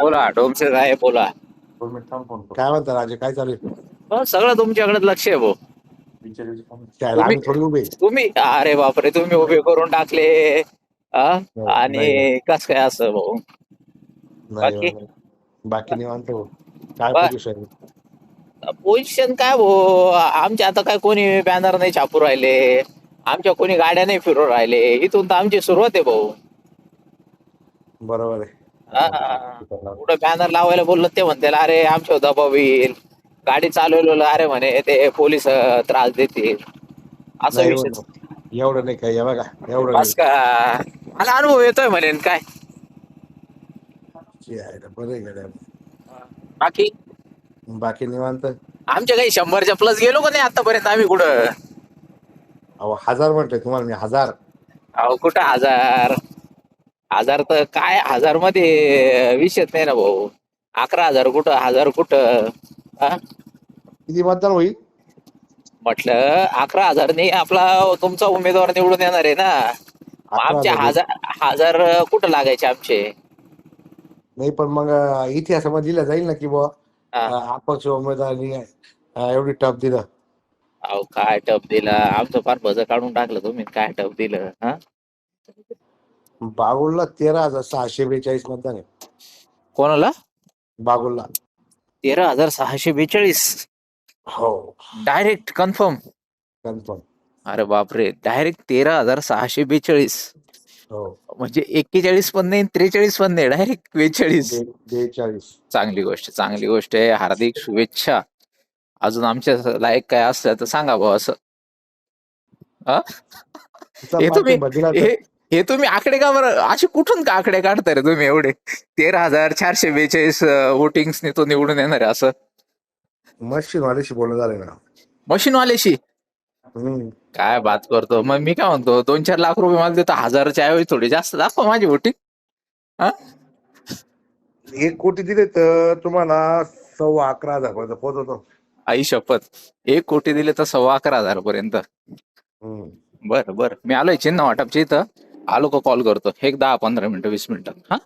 बोला डोमसे साहेब बोला. दोन मिनिट थांब फोन काय म्हणता राजे काय चालू आहे? हो, सगळं तुमच्याकडे लक्ष आहे भाऊ. काय आम्ही थोडी उभे तुम्ही अरे बापरे तुम्ही उभे करून टाकले. हा? आणि नाही. कस काय असं भाऊ? नाही बाकी? बाकी निवांत हो. काय बा- पोझिशन पोझिशन काय भाऊ? आमच्या आता काय कोणी बॅनर नाही छापू राहिले. आमच्या कोणी गाड्या नाही फिरू राहिले. इथून तर आमची सुरुवात आहे भाऊ. बरोबर आहे. कुठं बॅनर लावायला बोललं ते म्हणते अरे आमच्या दबाव येईल. गाडी चालवलेलं अरे म्हणे ते पोलीस त्रास देतील. असा विषय. एवढं- नाही. काय बघा एवढं बस का. मला अनुभव येतोय म्हणे काय. बाकी? बाकी निवांत? आमच्या काही शंभरच्या प्लस गेलो का नाही आतापर्यंत आम्ही कुठं? अहो हजार म्हटलंय तुम्हाला मी हजार. अहो कुठं हजार? हजार तर काय हजारमध्ये विषयच नाही ना भाऊ? अकरा हजार कुठं हजार कुठं? हा? किती मतदान होईल? म्हटलं अकरा हजार नाही आपला तुमचा उमेदवार निवडून येणार आहे ना. मग अकरा आमचे हजार. हजार हजार कुठं लागायचे आमचे? नाही पण मग अं, इतिहासामध्ये दिलं जाईल ना की बुवा हा. अं, अपक्ष उमेदवारांनी अं, एवढी टप दिलं. अहो काय टप दिला? आमचं फार भज काढून टाकलं तुम्ही काय टप दिलं हा? बागुलला तेरा हजार सहाशे बेचाळीस मतदान आहे. कोणाला? बागुलला. तेरा हजार सहाशे बेचाळीस. हो. डायरेक्ट कन्फर्म कन्फर्म अरे बापरे डायरेक्ट तेरा हजार सहाशे बेचाळीस. हो. म्हणजे एक्केचाळीस पण नाही त्रेचाळीस पण नाही डायरेक्ट बेचाळीस. बेचाळीस. चांगली गोष्ट चांगली गोष्ट आहे. हार्दिक शुभेच्छा. अजून आमच्या लायक काय असलं तर सांगा भाऊ असं. हा? हे तुम्ही- हे हे तुम्ही आकडे का बरं असे कुठून का आकडे काढताय रे तुम्ही एवढे? तेरा हजार चारशे बेचाळीस वोटिंग्सने तो निवडून येणार आहे असं. मशीन वाल्याशी बोलणं झालं ना. मशीनवाल्याशी. काय बात करतो. मग मी काय म्हणतो दोन चार लाख रुपये मला देतो हजारच्या ऐवजी थोडी. जास्त दाखवा माझी वोटिंग एक कोटी दिले तर तुम्हाला सव्वा अकरा हजार पर्यंत पोहोचवतो. आई शपथ. एक कोटी दिले तर सव्वा अकरा हजार पर्यंत. बर बर. मी आलोय चिन्ह वाटपच्या इथं. आलो का कॉल करतो. एक दहा पंधरा मिनिटं वीस मिनिटं. हा.